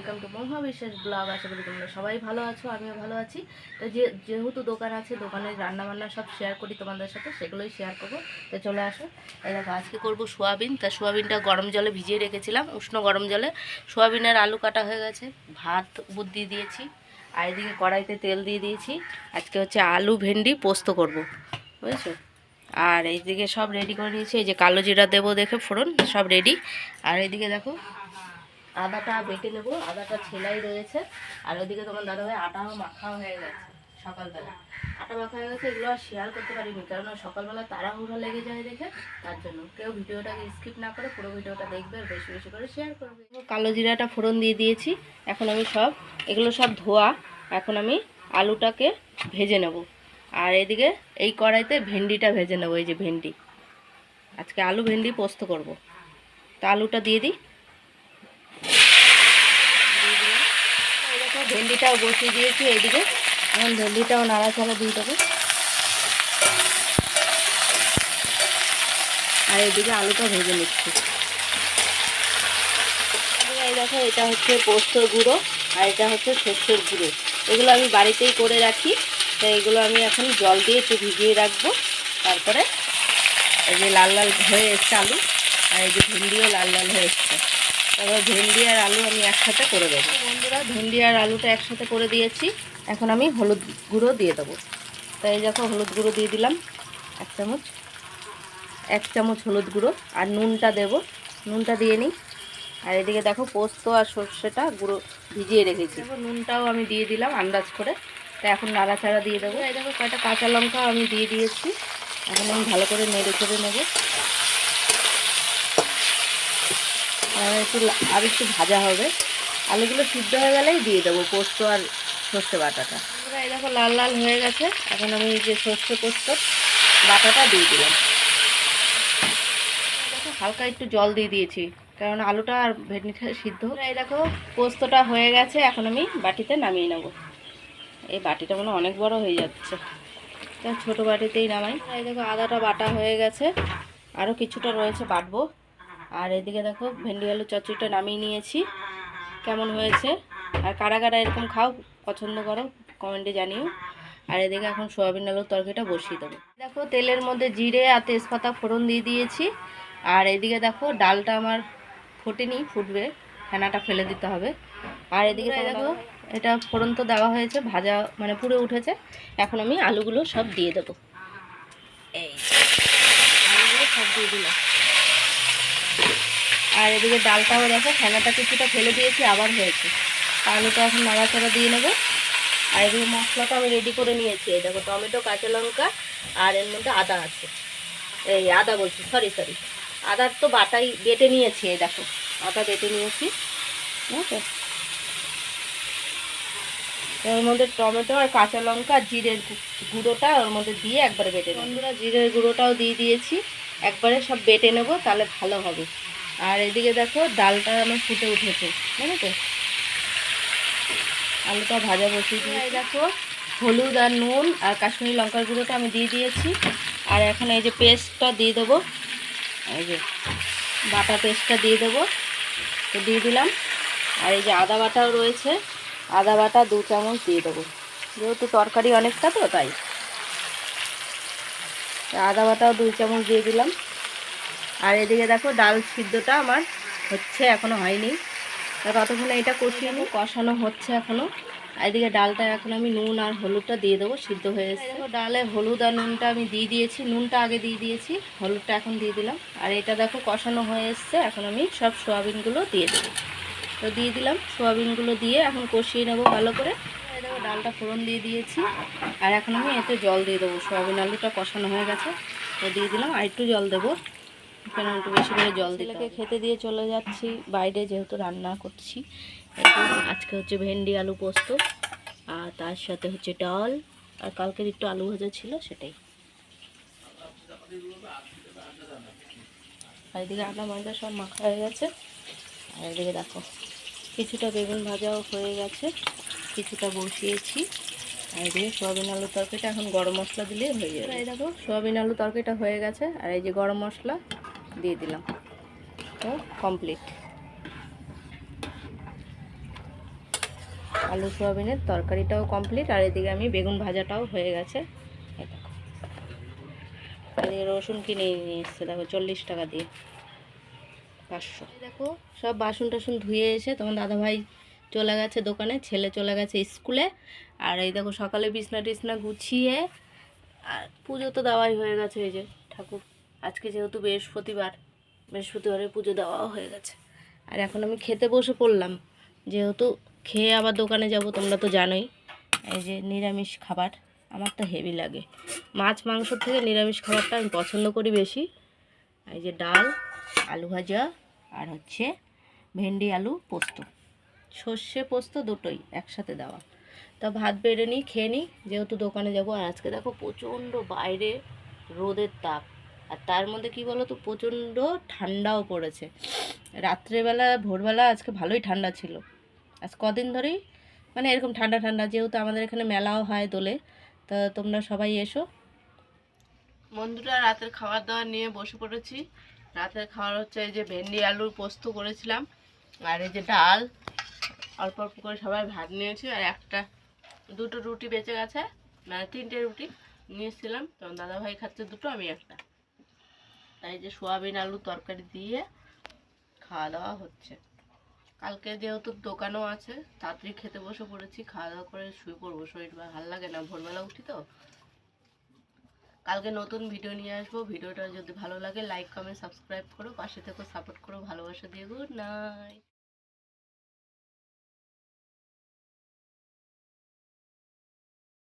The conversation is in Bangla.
ওয়েলকাম টু মহা বিশ্বাস ব্লগ, আশা করি তোমরা সবাই ভালো আছো, আমিও ভালো আছি। তো যে, যেহেতু দোকান আছে দোকানের রান্নাবান্না সব শেয়ার করি তোমাদের সাথে, সেগুলোই শেয়ার করব। তো চলে আসো। দেখো, আজকে করব সোয়াবিন। তা সোয়াবিনটা গরম জলে ভিজিয়ে রেখেছিলাম, উষ্ণ গরম জলে। সোয়াবিনের আলু কাটা হয়ে গেছে, ভাত বুদ্ধি দিয়েছি, আর এদিকে কড়াইতে তেল দিয়ে দিয়েছি। আজকে হচ্ছে আলু ভেন্ডি পোস্ত করব, বুঝেছ? আর এইদিকে সব রেডি করে নিয়েছি, এই যে কালো জিরা দেবো দেখে ফোড়ন, সব রেডি আর এইদিকে দেখো আদাটা বেটে নেব, আদাটা ছেলাই রয়েছে। আর ওদিকে তোমার দাদাভাই আটাও মাখাও হয়ে গেছে সকালবেলা। আটা মাখা হয়ে গেছে, এগুলো আর শেয়ার করতে পারিনি কারণ সকালবেলা তাড়াহুড়ো লেগে যায় দেখে, তার জন্য। কেউ ভিডিওটাকে স্কিপ না করে পুরো ভিডিওটা দেখবে, আর বেশি বেশি করে শেয়ার করবে। কালো জিরাটা ফোড়ন দিয়ে দিয়েছি, এখন আমি সব, এগুলো সব ধোয়া, এখন আমি আলুটাকে ভেজে নেব। আর এদিকে এই কড়াইতে ভেন্ডিটা ভেজে নেব, এই যে ভেন্ডি। আজকে আলু ভেন্ডি পোস্ত করব। তা আলুটা দিয়ে দিই এই দেখো ভেন্ডিটাও বসিয়ে দিয়েছি এইদিকে। এখন ভেন্ডিটাও নাড়াচাড়া দিয়ে দেবো। আর এদিকে আলুটা ভেজে নিচ্ছি। দেখো, এটা হচ্ছে পোস্তর গুঁড়ো আর এটা হচ্ছে শস্যের গুঁড়ো। এগুলো আমি বাড়িতেই করে রাখি। তো এগুলো আমি এখন জল দিয়ে একটু ভিজিয়ে রাখব। তারপরে এই যে লাল লাল হয়ে এসছে আলু, আর এই যে ভেন্ডিও লাল লাল হয়ে এসছে। তারপর ভেন্ডি আর আলু আমি একসাথে করে দেবো। বন্ধুরা, ভেন্ডি আর আলুটা একসাথে করে দিয়েছি। এখন আমি হলুদ গুঁড়ো দিয়ে দেবো। তাই দেখো, হলুদ গুঁড়ো দিয়ে দিলাম এক চামচ। এক চামচ হলুদ গুঁড়ো আর নুনটা দেব। নুনটা দিয়ে নিই। আর এদিকে দেখো, পোস্ত আর সর্ষেটা গুঁড়ো ভিজিয়ে রেখেছি। নুনটাও আমি দিয়ে দিলাম আন্দাজ করে। তা এখন নাড়াচাড়া দিয়ে দেবো। এই দেখো, কয়টা কাঁচা লঙ্কা আমি দিয়ে দিয়েছি। এখন আমি ভালো করে নেড়ে চেড়ে নেব আর একটু আর একটু ভাজা হবে। আলুগুলো সিদ্ধ হয়ে গেলেই দিয়ে দেবো পোস্ত আর সর্ষে বাটাটা। এই দেখো লাল লাল হয়ে গেছে। এখন আমি যে সর্ষে পোস্ত বাটাটা দিয়ে দিলাম। দেখো হালকা একটু জল দিয়ে দিয়েছি, কারণ আলুটা আর ভেন্ডিটা সিদ্ধ। এই দেখো পোস্তটা হয়ে গেছে, এখন আমি বাটিতে নামিয়ে নেব। এই বাটিটা মনে অনেক বড় হয়ে যাচ্ছে। ছোটো বাটিতেই নামাই। এই দেখো আদাটা বাটা হয়ে গেছে। আরও কিছুটা রয়েছে, বাটবো। আর এদিকে দেখো ভেন্ডি আলু চচ্চড়িটা নামিয়ে নিয়েছি। কেমন হয়েছে? আর কারা কারা এরকম খাও পছন্দ করো কমেন্টে জানিও। আর এদিকে এখন সোয়াবিন আলুর তরকারিটা বসিয়ে দেবো। দেখো তেলের মধ্যে জিরে আর তেজপাতা ফোড়ন দিয়ে দিয়েছি। আর এদিকে দেখো ডালটা আমার ফোটেনি ফুটবে ফেনাটা ফেলে দিতে হবে। আর এদিকে দেখো এটা ফোড়ন তো দেওয়া হয়েছে ভাজা মানে পুড়ে উঠেছে। এখন আমি আলুগুলো সব দিয়ে দেবো। এই আলুগুলো সব দিয়ে দিলাম। আর এদিকে ডালটাও দেখো ফেনাটা কিছুটা ফেলে দিয়েছি, আবার হয়েছে। আলুটা এখন নাড়াচাড়া দিয়ে নেব। আর এদিকে মশলাটা আমি রেডি করে নিয়েছি, এই দেখো টমেটো, কাঁচা লঙ্কা আর এর মধ্যে আদা আছে। এই আদা বলছি সরি সরি আদার তো বাটাই বেটে নিয়েছি, এই দেখো, আদা বেটে নিয়েছি। বুঝছ এর মধ্যে টমেটো আর কাঁচা লঙ্কা, জিরের গুঁড়োটা ওর মধ্যে দিয়ে একবারে বেটে বন্ধুরা, জিরের গুঁড়োটাও দিয়ে দিয়েছি, একবারে সব বেটে নেব, তাহলে ভালো হবে। আর এদিকে দেখো ডালটা আমার ফুটে উঠেছে জানো তো? আলুটা ভাজা বসিয়ে দিয়ে দেখো হলুদ আর নুন আর কাশ্মীরি লঙ্কার গুঁড়োটা আমি দিয়ে দিয়েছি। আর এখন এই যে পেস্টটা দিয়ে দেবো। এই যে বাটা পেস্টটা দিয়ে দেবো। তো দিয়ে দিলাম। আর এই যে আদা বাটাও রয়েছে। আদা বাটা দু চামচ দিয়ে দেবো। যেহেতু তরকারি অনেকটা তো তাই। আদা বাটাও দুই চামচ দিয়ে দিলাম। আর এদিকে দেখো ডাল সিদ্ধটা আমার হচ্ছে, এখনও হয়নি। ততক্ষণে এটা কষিয়ে নিই? কষানো হচ্ছে এখনও। আর এদিকে ডালটা এখন আমি নুন আর হলুদটা দিয়ে দেবো, সিদ্ধ হয়ে এসছে। দেখো ডালে হলুদ আর নুনটা আমি দিয়ে দিয়েছি, নুনটা আগে দিয়ে দিয়েছি, হলুদটা এখন দিয়ে দিলাম। আর এটা দেখো কষানো হয়ে এসছে, এখন আমি সব সোয়াবিনগুলো দিয়ে দেবো। তো দিয়ে দিলাম, সোয়াবিনগুলো দিয়ে এখন কষিয়ে নেব ভালো করে। দেখো ডালটা ফোড়ন দিয়ে দিয়েছি। আর এখন আমি এতে জল দিয়ে দেবো, সোয়াবিন আলুটা কষানো হয়ে গেছে। তো দিয়ে দিলাম, আর একটু জল দেবো। এখানে একটু বেশি করে জল দিলে খেতে দিয়ে চলে যাচ্ছি। বাইরে যেহেতু রান্না করছি আজকে হচ্ছে ভেন্ডি আলু পোস্ত আর তার সাথে হচ্ছে ডাল আর কালকের একটু আলু ভাজা ছিল সেটাই। আর এদিকে আটা ময়দা সব মাখা হয়ে গেছে। আর এদিকে দেখো কিছুটা বেগুন ভাজাও হয়ে গেছে কিছুটা বসিয়েছি। আর এদিকে সোয়াবিন আলু তরকারিটা এখন গরম মশলা দিলেই হয়ে যাবে। এই দেখো। সোয়াবিন আলু তরকারিটা হয়ে গেছে আর এই যে গরম মশলা দিয়ে দিলাম। তো কমপ্লিট আলু সোয়াবিনের তরকারিটাও কমপ্লিট আর এদিকে আমি বেগুন ভাজাটাও হয়ে গেছে। রসুন কিনে নিয়ে এসছে, দেখো চল্লিশ টাকা দিয়ে। পাঁচশো। দেখো, সব বাসন টাসন ধুয়ে এসে তখন দাদাভাই চলে গেছে দোকানে, ছেলে চলে গেছে স্কুলে। আর এই দেখো সকালে বিছনা টিছনা গুছিয়ে, আর পুজো তো দেওয়াই হয়ে গেছে, এই যে ঠাকুর আজকে যেহেতু বৃহস্পতিবার, বৃহস্পতিবারে পুজো দেওয়াও হয়ে গেছে। আর এখন আমি খেতে বসে পড়লাম। যেহেতু খেয়ে আবার দোকানে যাব, তোমরা তো জানোই, এই যে নিরামিষ খাবার, আমার তো হেভি লাগে। মাছ, মাংস থেকে নিরামিষ খাবারটা আমি পছন্দ করি বেশি। এই যে ডাল, আলু ভাজা আর হচ্ছে ভেন্ডি, আলু, পোস্ত। সর্ষে, পোস্ত দুটোই একসাথে দেওয়া। তা ভাত বেড়ে নিই, খেয়ে নিই, যেহেতু দোকানে যাব। আর আজকে দেখো প্রচণ্ড বাইরে রোদের তাপ। আর তার মধ্যে কি বলো তো প্রচণ্ড ঠান্ডাও পড়েছে। রাত্রেবেলা, ভোরবেলা আজকে ভালোই ঠান্ডা ছিল। আজ কদিন ধরেই মানে এরকম ঠান্ডা ঠান্ডা, যেহেতু আমাদের এখানে মেলাও হয় দোলে, তা তোমরা সবাই এসো। বন্ধুরা, রাতের খাবার দাবার নিয়ে বসে পড়েছি। রাতের খাবার হচ্ছে এই যে ভেন্ডি, আলুর পোস্ত করেছিলাম, আর এই যে ডাল। অল্প অল্প করে সবাই ভাত নিয়েছি, আর একটা, দুটো রুটি বেঁচে গেছে মানে তিনটে রুটি নিয়েছিলাম। তখন দাদাভাই খাচ্ছে দুটো, আমি একটা। তাই যে সোয়াবিন আলু তরকারি দিয়ে খাওয়া দাওয়া হচ্ছে। কালকে যেহেতু দোকানও আছে, তাড়াতাড়ি খেতে বসে পড়েছি, খাওয়া দাওয়া করে শুয়ে পড়ব, শরীর ভালো লাগে না, ভোরবেলা উঠি তো। কালকে নতুন ভিডিও নিয়ে আসব, ভিডিওটা যদি ভালো লাগে লাইক কমেন্ট সাবস্ক্রাইব করো, পাশে থেকে সাপোর্ট করো, ভালোবাসা দিয়ে গুড নাইট